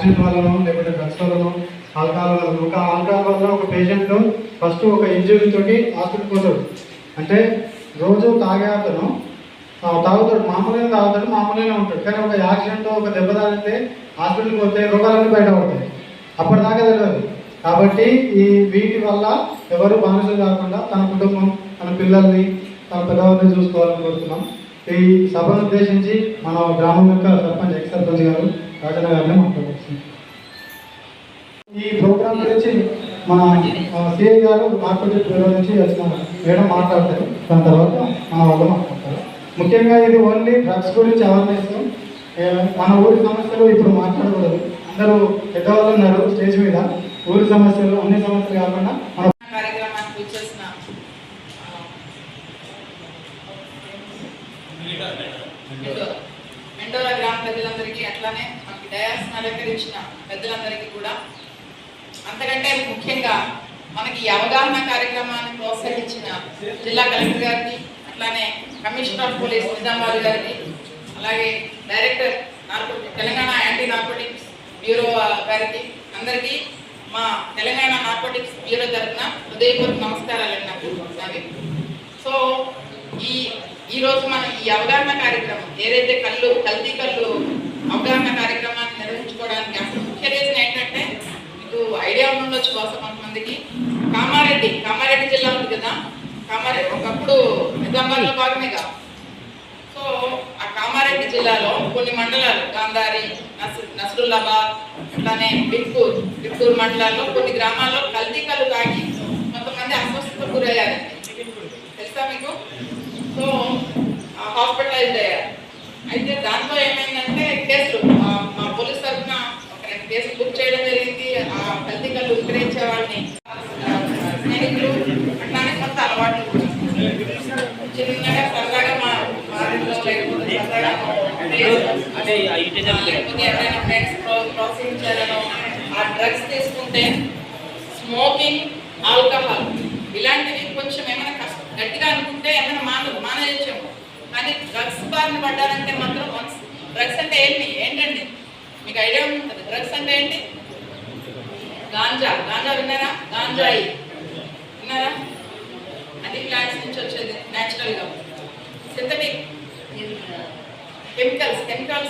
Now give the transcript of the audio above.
Accident వల్లనో లేకపోతే drugs వల్లనో ఆల్కహాల్ వల్లనో ఒక ఆల్కహాల్ వల్ల ఒక పేషెంట్ ఫస్ట్ ఒక ఇంజరీ తోటి హాస్పిటల్ పోతాడు. అంటే రోజు తాగే అతను తాగుతాడు. మామూలుగా తాగుతాడు మామూలుగానే ఉంటాడు. కానీ ఒక యాక్సిడెంట్ ఒక దెబ్బ తాగితే హాస్పిటల్కి పోతే రోగాలన్నీ బయట పడతాయి అప్పటిదాకా తెలియదు కాబట్టి ఈ వీటి వల్ల ఎవరు బానిసలు కాకుండా తన కుటుంబం తన పిల్లల్ని తన పెద్దవారిని చూసుకోవాలని కోరుతున్నాం. ఈ సభను ఉద్దేశించి మన గ్రామం యొక్క సర్పంచ్ ఎక్స్ సర్పంచ్ గారు రాజన్న గారిని మాట్లాడుతున్నాం. ప్రోగ్రామ్ గురించి మన సిఐ గారు మార్కెట్ బ్యూరో నుంచి వచ్చిన మేడం మాట్లాడతారు. దాని తర్వాత మన వాళ్ళు మాట్లాడతారు. ముఖ్యంగా ఇది ఓన్లీ డ్రగ్స్ గురించి అవేర్నెస్ మన ఊరి సమస్యలు ఇప్పుడు మాట్లాడకూడదు. అందరూ పెద్దవాళ్ళు ఉన్నారు స్టేజ్ మీద. ఊరి సమస్యలు అన్ని సమస్యలు కాకుండా మన కార్యక్రమానికి మెండోరా గ్రామ ప్రజలందరికీ అట్లానే మనకి డయాస్ అలంకరించిన పెద్దలందరికీ కూడా అంతకంటే ముఖ్యంగా మనకి అవగాహన కార్యక్రమాన్ని ప్రోత్సహించిన జిల్లా కలెక్టర్ గారికి అట్లానే కమిషనర్ ఆఫ్ పోలీస్ నిజామాబాద్ గారికి అలాగే director narcotic Telangana anti narcotics bureau గారికి అందరికీ మా తెలంగాణ నార్కోటిక్స్ బ్యూరో తరఫున హృదయపూర్వక నమస్కారాలు నాకు నావి. సో ఈ ఈరోజు మనం ఈ అవగాహన కార్యక్రమం ఏదైతే కళ్ళు కల్తీ కళ్ళు అవగాహన కార్యక్రమాన్ని నిర్వహించుకోవడానికి ఐడియా ఉండొచ్చు బహుశా కొంతమందికి. కామారెడ్డి కామారెడ్డి జిల్లా ఉంది కదా. కామారెడ్డి ఒకప్పుడు నిజామాబాద్లో భాగమేగా సో ఆ కామారెడ్డి జిల్లాలో కొన్ని మండలాలు గాంధారి నస్ నసరుల్లాబాద్ అట్లానే బిక్కూర్ బిక్కూర్ మండలాల్లో కొన్ని గ్రామాల్లో కల్తీ కళ్ళు తాగి కొంతమంది అస్వస్థత గురయ్యారండి తెలుసా మీకు? సో హాస్పిటలైజ్ అయ్యారు. అయితే దాంతో ఏమైందంటే కేసులు. కేసులు బుక్ చేయడం జరిగింది. ఆ కల్తీ కళ్ళు విక్రయించే వాళ్ళని స్నేహితులు అట్లానే కొంత అలవాట్లు కూడా. చిన్నగా సరదాగా మా ఎవరైనా ఫ్రెండ్స్ ప్రోత్సహించారనో ఆ డ్రగ్స్ తీసుకుంటే స్మోకింగ్ ఆల్కహాల్ ఇలాంటివి కొంచెం ఏమైనా కష్టం గట్టిగా అనుకుంటే ఏమైనా మాన మానేయచ్చేమో. కానీ డ్రగ్స్ బారిన పడ్డారంటే మాత్రం వన్స్ డ్రగ్స్ అంటే ఏంటి ఏంటండి మీకు ఐడియా ఉంటుంది డ్రగ్స్ అంటే ఏంటి? గాంజా. గాంజా విన్నారా? గాంజాయి. విన్నారా? అది ప్లాంట్స్ నుంచి వచ్చేది న్యాచురల్గా సింథటిక్ కెమికల్స్ కెమికల్స్